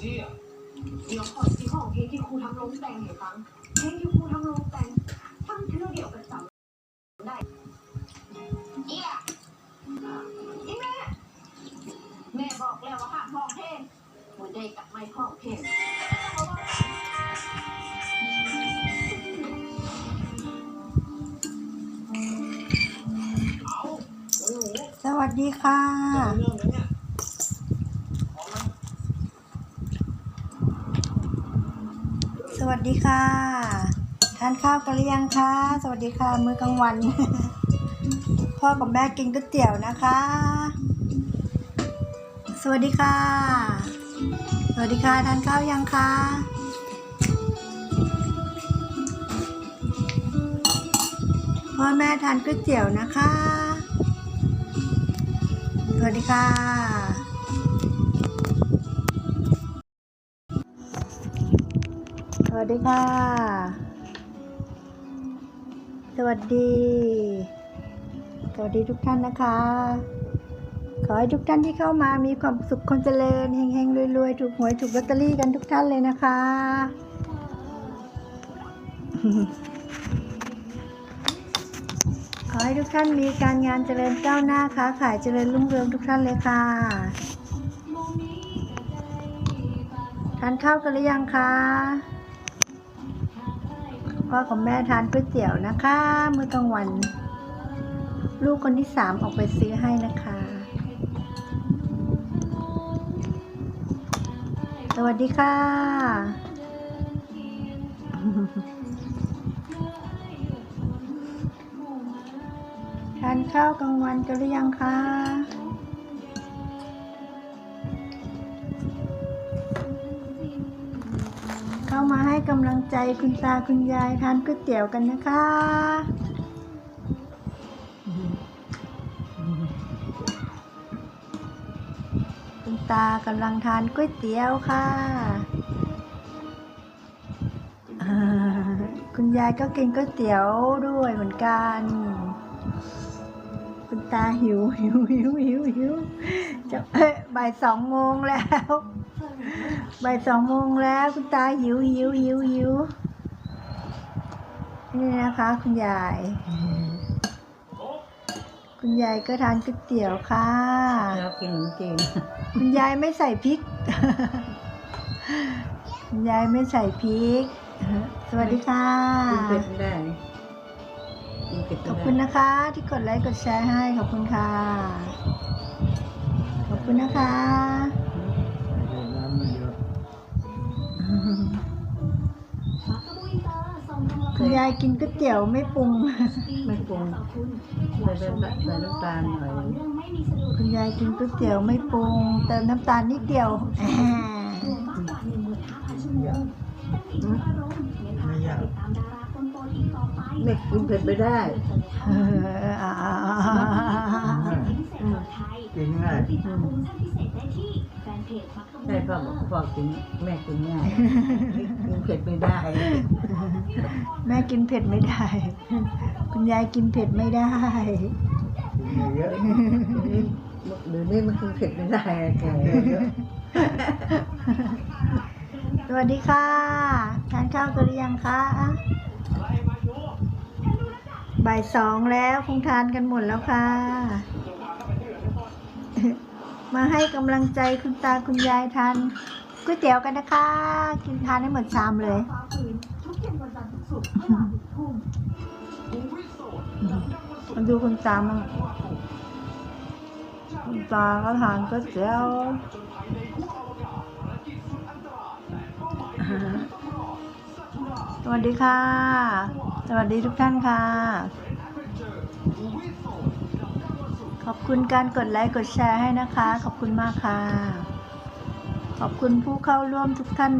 เดี๋ยวขอซีของเพลงที่ครูทำลงแต่งให้ฟังเพลงที่ครูทำลงแต่งฟังเท่าเดียวกันจำได้เอี่ยอีแม่แม่บอกแล้วว่าห้ามห้องเพลงหัวใจกับไม่ห้องเพลงสวัสดีค่ะ ส วัสดีค่ะ ทานข้าวกันหรือยังคะ สวัสดีค่ะ มื้อกลางวัน พ่อกับแม่กินก๋วยเตี๋ยวนะคะ สวัสดีค่ะ สวัสดีค่ะ ทานข้าวยังคะพ่อแม่ทานก๋วยเตี๋ยวนะคะ สวัสดีค่ะ วัสดีค่ะ สวัสดี สวัสดีทุกท่านนะคะ ขอให้ทุกท่านที่เข้ามามีความสุขคนเจริญเฮงๆรวยๆ ถูกหวยถูกลอตเตอรี่กันทุกท่านเลยนะคะ ขอให้ทุกท่านมีการงานเจริญก้าวหน้าค้าขายเจริญรุ่งเรืองทุกท่านเลยค่ะทานข้าวกันหรือยังคะ พ่อกับแม่ทานก๋วยเตี๋ยวนะคะมื้อกลางวัน ลูกคนที่สามออกไปซื้อให้นะคะ สวัสดีค่ะ ทานข้าวกลางวันกันหรือยังคะ เข้ามาให้กำลังใจคุณตาคุณยายทานก๋วยเตี๋ยวกันนะคะคุณตากำลังทานก๋วยเตี๋ยวค่ะ คุณยายก็กินก๋วยเตี๋ยวด้วยเหมือนกัน คุณตาหิวหิวหิวหิวหิวจะเอ้ยบ่ายสองโมงแล้ว บ่ายสองโมงแล้วคุณตาหิวหิวหิวหิวนี่นะคะ คุณยาย คุณยายก็ทานก๋วยเตี๋ยวค่ะเรากินขนมจีนคุณยายไม่ใส่พริก คุณยายไม่ใส่พริก สวัสดีค่ะ กินเผ็ดไม่ได้กินเผ็ดขอบไม่คุณได้นะคะ ที่กดไลค์กดแชร์ให้ขอบคุณค่ะ ขอบคุณนะคะ ยายกินก๋วยเตี๋ยวไม่ปรุง ไม่ปรุงใส่แบบใส่น้ำตาลหน่อยคุณยายกินก๋วยเตี๋ยวไม่ปรุงเติมน้ำตาลนิดเดียวแหมไม่กินเผ็ดไม่ได้เอออ่า กินง่ายใช่พ่อบอกพ่อกินแม่กินง่ายกินเผ็ดไม่ได้ แม่กินเผ็ดไม่ได้ คุณยายกินเผ็ดไม่ได้กินเยอะเดี๋ยวนี้มันกินเผ็ดไม่ได้อะแกสวัสดีค่ะทานข้าวกันหรือยังคะบ่ายสองแล้วคงทานกันหมดแล้วค่ะ มาให้กำลังใจคุณตาคุณยายทานก๋วยเตี๋ยวกันนะคะ กินทานให้หมดชามเลย มาดูคุณตามั่งคุณตาก็ทานก๋วยเตี๋ยวสวัสดีค่ะ สวัสดีทุกท่านค่ะข อบคุณการกดไลค์กดแชร์ให้นะคะ ขอบคุณมากค่ะ ขอบคุณผู้เข้าร่วมทุกท่าน